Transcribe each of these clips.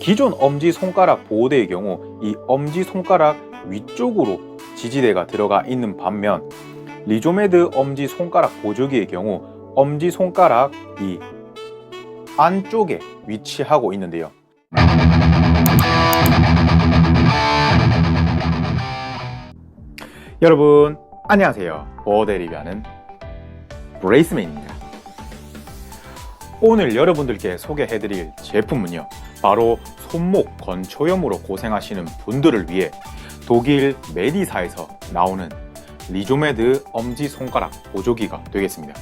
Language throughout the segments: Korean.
기존 엄지 손가락 보호대의 경우 이 엄지 손가락 위쪽으로 지지대가 들어가 있는 반면 리조메드 엄지 손가락 보조기의 경우 엄지 손가락 이 안쪽에 위치하고 있는데요. 여러분 안녕하세요. 보호대 리뷰하는 브레이스맨입니다. 오늘 여러분들께 소개해드릴 제품은요. 바로 손목 건초염으로 고생하시는 분들을 위해 독일 메디사에서 나오는 리조메드 엄지손가락 보조기가 되겠습니다.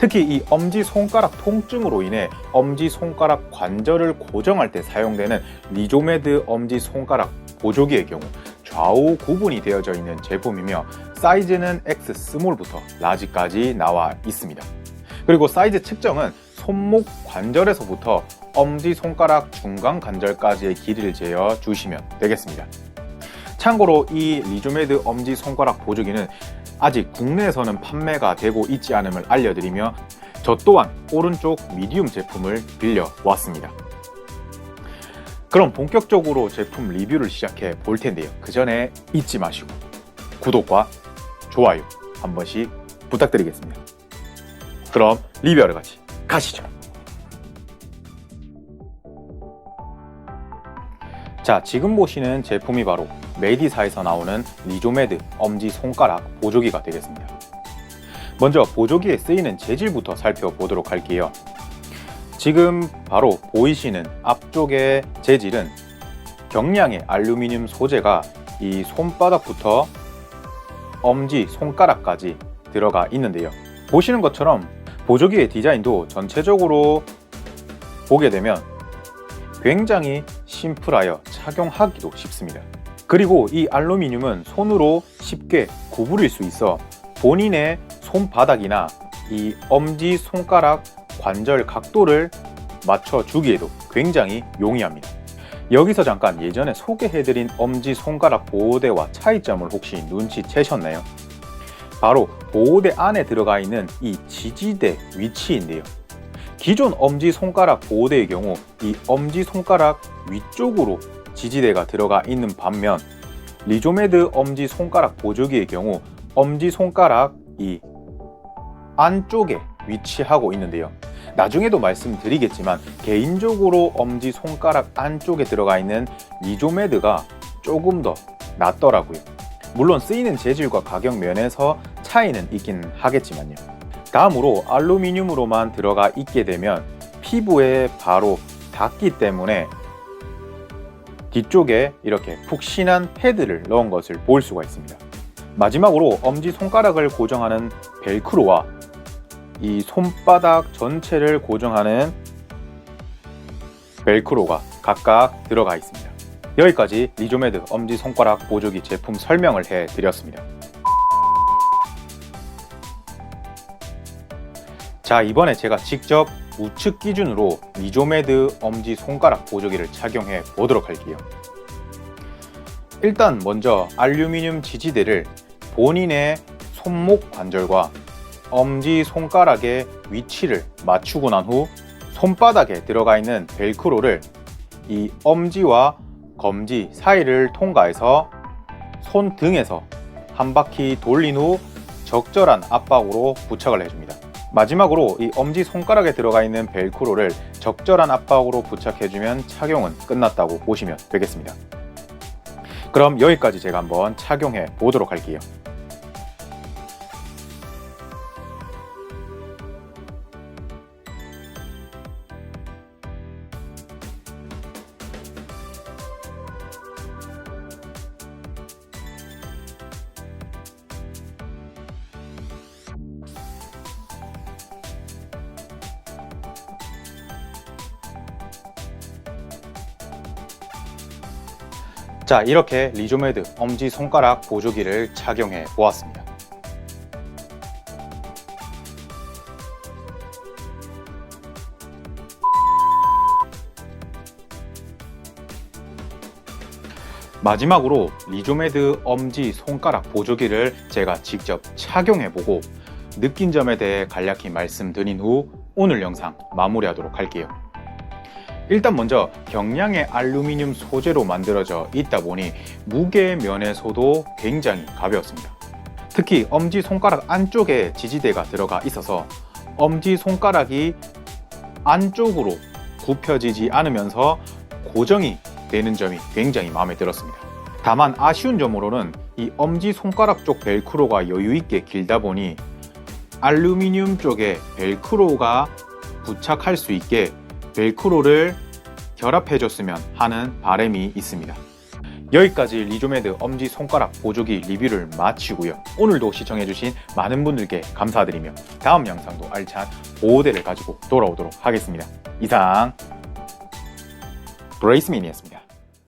특히 이 엄지손가락 통증으로 인해 엄지손가락 관절을 고정할 때 사용되는 리조메드 엄지손가락 보조기의 경우 좌우 구분이 되어져 있는 제품이며 사이즈는 X 스몰부터 라지까지 나와 있습니다. 그리고 사이즈 측정은 손목 관절에서부터 엄지손가락 중간 관절까지의 길이를 재어 주시면 되겠습니다. 참고로 이 리조메드 엄지손가락 보조기는 아직 국내에서는 판매가 되고 있지 않음을 알려드리며 저 또한 오른쪽 미디움 제품을 빌려 왔습니다. 그럼 본격적으로 제품 리뷰를 시작해 볼 텐데요. 그 전에 잊지 마시고 구독과 좋아요 한 번씩 부탁드리겠습니다. 그럼 리뷰하러 같이 가시죠. 자, 지금 보시는 제품이 바로 메디사에서 나오는 리조메드 엄지 손가락 보조기가 되겠습니다. 먼저 보조기에 쓰이는 재질부터 살펴보도록 할게요. 지금 바로 보이시는 앞쪽의 재질은 경량의 알루미늄 소재가 이 손바닥부터 엄지 손가락까지 들어가 있는데요. 보시는 것처럼 보조기의 디자인도 전체적으로 보게 되면 굉장히 심플하여 착용하기도 쉽습니다. 그리고 이 알루미늄은 손으로 쉽게 구부릴 수 있어 본인의 손바닥이나 이 엄지 손가락 관절 각도를 맞춰 주기에도 굉장히 용이합니다. 여기서 잠깐 예전에 소개해드린 엄지 손가락 보호대와 차이점을 혹시 눈치채셨나요? 바로 보호대 안에 들어가 있는 이 지지대 위치인데요. 기존 엄지 손가락 보호대의 경우 이 엄지 손가락 위쪽으로 지지대가 들어가 있는 반면 리조메드 엄지 손가락 보조기의 경우 엄지 손가락 이 안쪽에 위치하고 있는데요. 나중에도 말씀드리겠지만 개인적으로 엄지 손가락 안쪽에 들어가 있는 리조메드가 조금 더 낫더라고요. 물론 쓰이는 재질과 가격 면에서 차이는 있긴 하겠지만요. 다음으로 알루미늄으로만 들어가 있게 되면 피부에 바로 닿기 때문에 뒤쪽에 이렇게 푹신한 패드를 넣은 것을 볼 수가 있습니다. 마지막으로 엄지 손가락을 고정하는 벨크로와 이 손바닥 전체를 고정하는 벨크로가 각각 들어가 있습니다. 여기까지 리조메드 엄지 손가락 보조기 제품 설명을 해 드렸습니다. 자, 이번에 제가 직접 우측 기준으로 리조메드 엄지 손가락 보조기를 착용해 보도록 할게요. 일단 먼저 알루미늄 지지대를 본인의 손목 관절과 엄지 손가락의 위치를 맞추고 난 후 손바닥에 들어가 있는 벨크로를 이 엄지와 검지 사이를 통과해서 손등에서 한 바퀴 돌린 후 적절한 압박으로 부착을 해줍니다. 마지막으로 이 엄지 손가락에 들어가 있는 벨크로를 적절한 압박으로 부착해주면 착용은 끝났다고 보시면 되겠습니다. 그럼 여기까지 제가 한번 착용해 보도록 할게요. 자, 이렇게 리조메드 엄지 손가락 보조기를 착용해 보았습니다. 마지막으로 리조메드 엄지 손가락 보조기를 제가 직접 착용해보고 느낀 점에 대해 간략히 말씀드린 후 오늘 영상 마무리하도록 할게요. 일단 먼저 경량의 알루미늄 소재로 만들어져 있다 보니 무게 면에서도 굉장히 가벼웠습니다. 특히 엄지 손가락 안쪽에 지지대가 들어가 있어서 엄지 손가락이 안쪽으로 굽혀지지 않으면서 고정이 되는 점이 굉장히 마음에 들었습니다. 다만 아쉬운 점으로는 이 엄지 손가락 쪽 벨크로가 여유 있게 길다 보니 알루미늄 쪽에 벨크로가 부착할 수 있게 벨크로를 결합해줬으면 하는 바람이 있습니다. 여기까지 리조메드 엄지 손가락 보조기 리뷰를 마치고요. 오늘도 시청해주신 많은 분들께 감사드리며 다음 영상도 알찬 보호대를 가지고 돌아오도록 하겠습니다. 이상 브레이스민이었습니다.